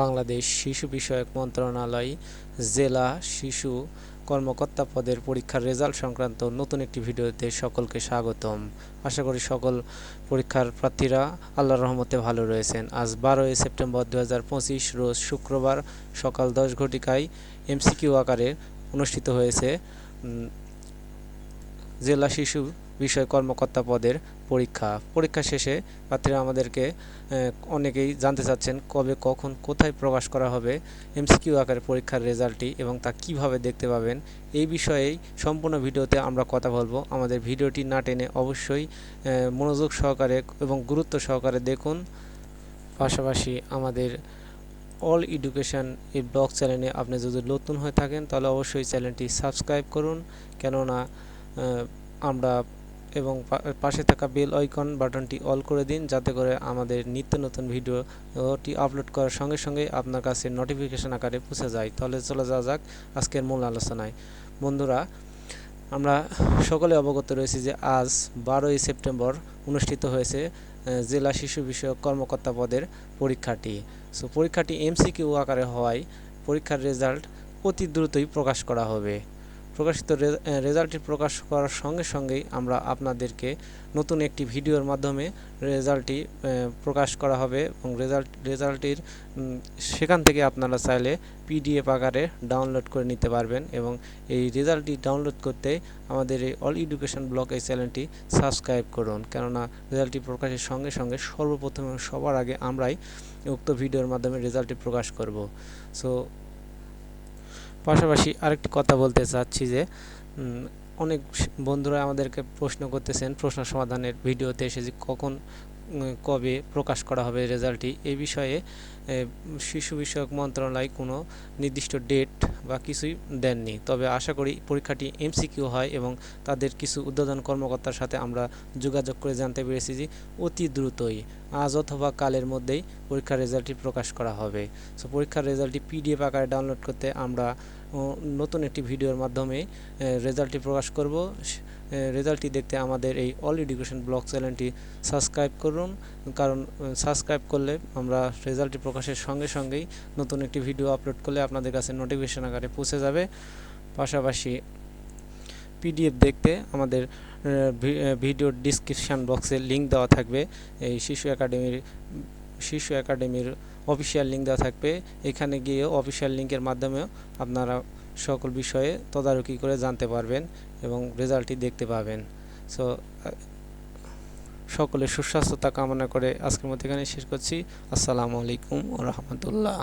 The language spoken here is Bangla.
বাংলাদেশ শিশু বিষয়ক মন্ত্রণালয় জেলা শিশু কর্মকর্তা পদের পরীক্ষার রেজাল্ট সংক্রান্ত নতুন একটি ভিডিওতে সকলকে স্বাগতম। আশা করি সকল পরীক্ষার প্রার্থীরা আল্লাহর রহমতে ভালো রয়েছেন। আজ বারোই সেপ্টেম্বর দু হাজার পঁচিশ, রোজ শুক্রবার সকাল দশ ঘটিকায় এমসিকিউ আকারে অনুষ্ঠিত হয়েছে জেলা শিশু বিষয় কর্মকর্তা পদের পরীক্ষা। পরীক্ষা শেষে প্রার্থীরা আমাদেরকে অনেকেই জানতে চাচ্ছেন কবে, কখন, কোথায় প্রকাশ করা হবে এমসিকিউ আকারে পরীক্ষার রেজাল্টটি এবং তা কীভাবে দেখতে পাবেন, এই বিষয়েই সম্পূর্ণ ভিডিওতে আমরা কথা বলব। আমাদের ভিডিওটি না টেনে অবশ্যই মনোযোগ সহকারে এবং গুরুত্ব সহকারে দেখুন। পাশাপাশি আমাদের অল এডুকেশন এই ব্লগ চ্যানেলে আপনি যদি নতুন হয়ে থাকেন, তাহলে অবশ্যই চ্যানেলটি সাবস্ক্রাইব করুন। কেননা আমরা এবং পাশে থাকা বেল আইকন বাটনটি অল করে দিন যাতে করে আমাদের নিত্য নতুন ভিডিওটি আপলোড করার সঙ্গে সঙ্গে আপনার কাছে নোটিফিকেশন আকারে পৌঁছে যায়। তাহলে চলে যাওয়া যাক আজকের মূল আলোচনায়। বন্ধুরা, আমরা সকলে অবগত রয়েছি যে আজ বারোই সেপ্টেম্বর অনুষ্ঠিত হয়েছে জেলা শিশু বিষয়ক কর্মকর্তা পদের পরীক্ষাটি। সো, পরীক্ষাটি এমসিকিউ আকারে হওয়ায় পরীক্ষার রেজাল্ট অতি দ্রুতই প্রকাশ করা হবে। প্রকাশিত রেজাল্টটি প্রকাশ করার সঙ্গে সঙ্গেই আমরা আপনাদেরকে নতুন একটি ভিডিওর মাধ্যমে রেজাল্টটি প্রকাশ করা হবে এবং রেজাল্ট, রেজাল্টটির সেখান থেকে আপনারা চাইলে পিডিএফ আকারে ডাউনলোড করে নিতে পারবেন এবং এই রেজাল্টটি ডাউনলোড করতে আমাদের এই অল এডুকেশন ব্লগ এই চ্যানেলটি সাবস্ক্রাইব করুন। কেননা রেজাল্টটি প্রকাশের সঙ্গে সঙ্গে সর্বপ্রথম সবার আগে আমরাই উক্ত ভিডিওর মাধ্যমে রেজাল্টটি প্রকাশ করব। সো পাশাপাশি আরেকটি কথা বলতে চাচ্ছি যে অনেক বন্ধুরা আমাদেরকে প্রশ্ন করতেছেন, প্রশ্ন সমাধানের ভিডিওতে এসে যে কখন কবে প্রকাশ করা হবে রেজাল্টটি এই বিষয়ে শিশু বিষয়ক মন্ত্রণালয় কোনো নির্দিষ্ট ডেট বা কিছুই দেননি। তবে আশা করি পরীক্ষাটি এমসিকিউ হয় এবং তাদের কিছু উদ্বোধন কর্মকর্তার সাথে আমরা যোগাযোগ করে জানতে পেরেছি যে অতি দ্রুতই, আজ অথবা কালের মধ্যেই পরীক্ষার রেজাল্টটি প্রকাশ করা হবে। সো, পরীক্ষার রেজাল্টটি পিডিএফ আকারে ডাউনলোড করতে আমরা নতুন একটি ভিডিওর মাধ্যমে রেজাল্টটি প্রকাশ করব। রেজাল্টটি দেখতে আমাদের এই অল এডুকেশন ব্লগ চ্যানেলটি সাবস্ক্রাইব করুন। কারণ সাবস্ক্রাইব করলে আমরা রেজাল্টটি প্রকাশের সঙ্গে সঙ্গেই নতুন একটি ভিডিও আপলোড করলে আপনাদের কাছে নোটিফিকেশন আকারে পৌঁছে যাবে। পাশাপাশি পিডিএফ দেখতে আমাদের ভিডিও ডিসক্রিপশান বক্সে লিংক দেওয়া থাকবে। এই শিশু একাডেমির শিশু একাডেমির অফিসিয়াল লিঙ্ক দেওয়া থাকবে। এখানে গিয়ে অফিসিয়াল লিঙ্কের মাধ্যমেও আপনারা সকল বিষয়ে তদারকি করে জানতে পারবেন এবং রেজাল্টটি দেখতে পাবেন। সো সকলের সুস্বাস্থ্যতা কামনা করে আজকের মতো এখানে শেষ করছি। আসসালামু আলাইকুম রহমতুল্লাহ।